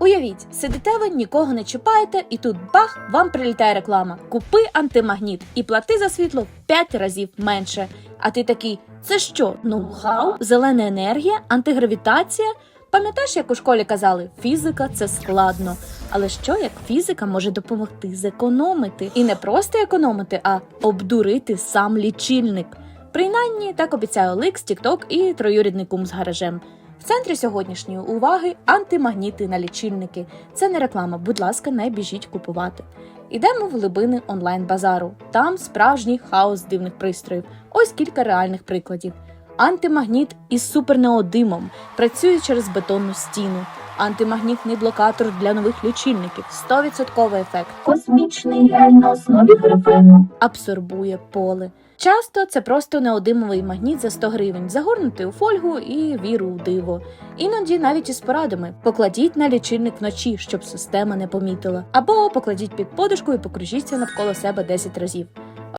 Уявіть, сидите ви, нікого не чіпаєте, і тут бах, вам прилітає реклама. Купи антимагніт і плати за світло в 5 разів менше. А ти такий, це що? Ноу-хау? Зелена енергія, антигравітація? Пам'ятаєш, як у школі казали, фізика це складно. Але що як фізика може допомогти зекономити? І не просто економити, а обдурити сам лічильник. Принаймні, так обіцяє Оликс, Тікток і троюрідний кум з гаражем. В центрі сьогоднішньої уваги антимагніти на лічильники. Це не реклама, будь ласка, не біжіть купувати. Ідемо в глибини онлайн-базару. Там справжній хаос дивних пристроїв. Ось кілька реальних прикладів. Антимагніт із супернеодимом працює через бетонну стіну. Антимагнітний блокатор для нових лічильників 100% ефект. Космічний гель на основі графену. абсорбує поле. Часто це просто неодимовий магніт за 100 гривень, загорнутий у фольгу і віру у диво. Іноді навіть із порадами покладіть на лічильник вночі, щоб система не помітила, або покладіть під подушку і покружіться навколо себе 10 разів.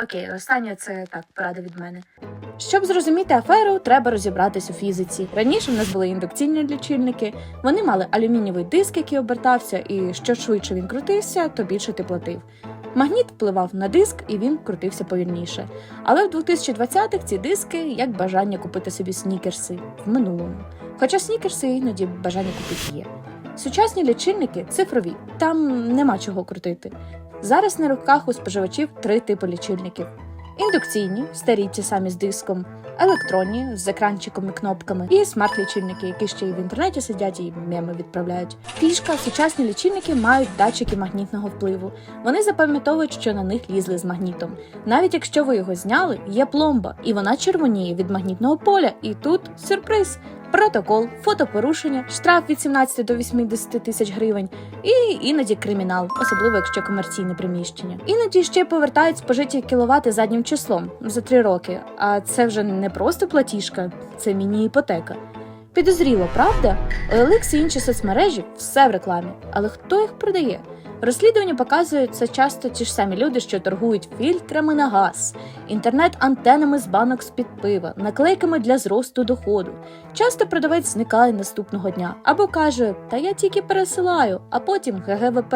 Окей, останнє це так, порада від мене. Щоб зрозуміти аферу, треба розібратись у фізиці. Раніше в нас були індукційні лічильники, вони мали алюмінієвий диск, який обертався, і що швидше він крутився, то більше ти платив. Магніт впливав на диск і він крутився повільніше. Але в 2020-х ці диски як бажання купити собі снікерси в минулому. Хоча снікерси іноді бажання купити є. Сучасні лічильники цифрові, там нема чого крутити. Зараз на руках у споживачів три типи лічильників: індукційні, старі ті самі з диском, електронні з екранчиком і кнопками, і смарт-лічильники, які ще й в інтернеті сидять і меми відправляють. Фішка сучасні лічильники мають датчики магнітного впливу. Вони запам'ятовують, що на них лізли з магнітом. Навіть якщо ви його зняли, є пломба, і вона червоніє від магнітного поля. І тут сюрприз. Протокол, фотопорушення, штраф від 17 до 80 тисяч гривень і іноді кримінал, особливо якщо комерційне приміщення. Іноді ще повертають спожиті кіловати заднім числом за три роки. А це вже не просто платіжка, це міні-іпотека. Підозріло, правда? OLX і інші соцмережі все в рекламі. Але хто їх продає? Розслідування показують це часто ті ж самі люди, що торгують фільтрами на газ, інтернет-антенами з банок з-під пива, наклейками для зросту доходу. Часто продавець зникає наступного дня або каже: Та я тільки пересилаю, а потім ГГВП.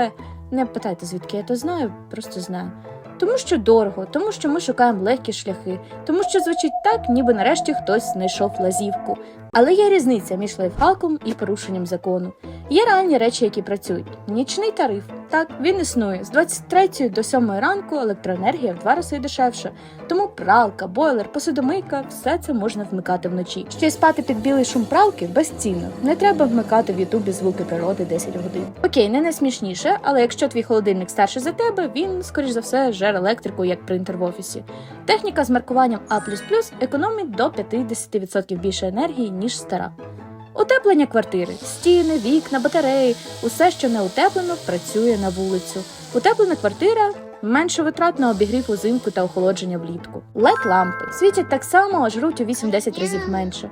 Не питайте, звідки я то знаю, просто знаю. Тому що дорого, тому що ми шукаємо легкі шляхи, тому що звучить так, ніби нарешті хтось знайшов лазівку. Але є різниця між лайфхаком і порушенням закону. Є реальні речі, які працюють. Нічний тариф. Так, він існує. З 23 до 7 ранку електроенергія в два рази дешевша. Тому пралка, бойлер, посудомийка все це можна вмикати вночі. Ще й спати під білий шум пралки безцінно. Не треба вмикати в Ютубі звуки природи 10 годин. Окей, не найсмішніше, але якщо твій холодильник старший за тебе, він, скоріш за все, жер електрику як принтер в офісі. Техніка з маркуванням А економить до 50% більше енергії, ніж стара. Утеплення квартири, стіни, вікна, батареї, усе, що не утеплено, працює на вулицю. Утеплена квартира менше витрат на обігрів узимку та охолодження влітку. led лампи світять так само, а жруть у 8-10 разів менше.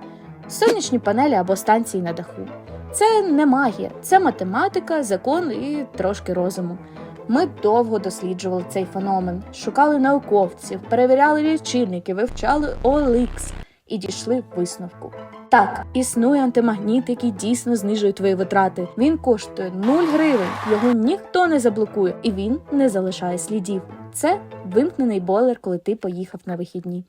Сонячні панелі або станції на даху. Це не магія, це математика, закон і трошки розуму. Ми довго досліджували цей феномен, шукали науковців, перевіряли лічильники, вивчали OLX і дійшли висновку. Так, існує антимагніт, який дійсно знижує твої витрати. Він коштує 0 гривень, його ніхто не заблокує, і він не залишає слідів. Це вимкнений бойлер, коли ти поїхав на вихідні.